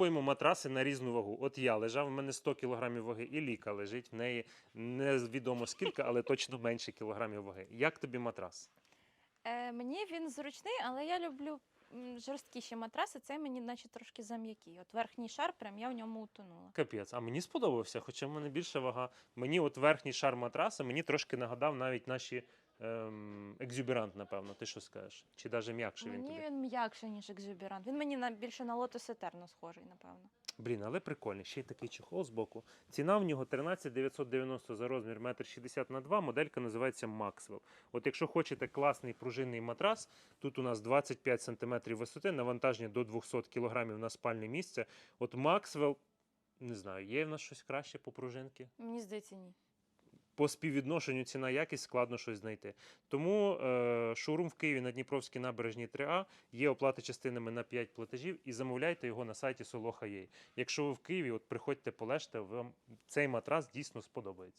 Купуємо матраси на різну вагу. От я лежав, в мене 100 кг ваги, і Ліка лежить, в неї невідомо скільки, але точно менше кілограмів ваги. Як тобі матрас? Е, мені він зручний, але я люблю жорсткіші матраси. Цей мені, наче трошки зам'який. От верхній шар, прям я в ньому утонула. Капець, а мені сподобався, хоча в мене більша вага. Мені от верхній шар матраса мені трошки нагадав навіть наші ем, екзюберант, напевно. Ти що скажеш? Чи навіть м'якше він мені тобі? він м'якший, ніж екзюберант. Він мені на, більше на Lotus Eterno схожий, напевно. Блін, але прикольний. Ще й такий чохол з боку. Ціна в нього 13 990 за розмір 1,60 на 2. Моделька називається Maxwell. От якщо хочете класний пружинний матрас, тут у нас 25 см висоти, навантаження до 200 кг на спальне місце. От Maxwell, не знаю, є в нас щось краще по пружинки? Мені здається, ні. По співвідношенню ціна якість складно щось знайти. Тому е, шоурум в Києві на Дніпровській набережній 3А є оплата частинами на 5 платежів і замовляйте його на сайті Soloha.ua. Якщо ви в Києві, от приходьте полежте, вам цей матрас дійсно сподобається.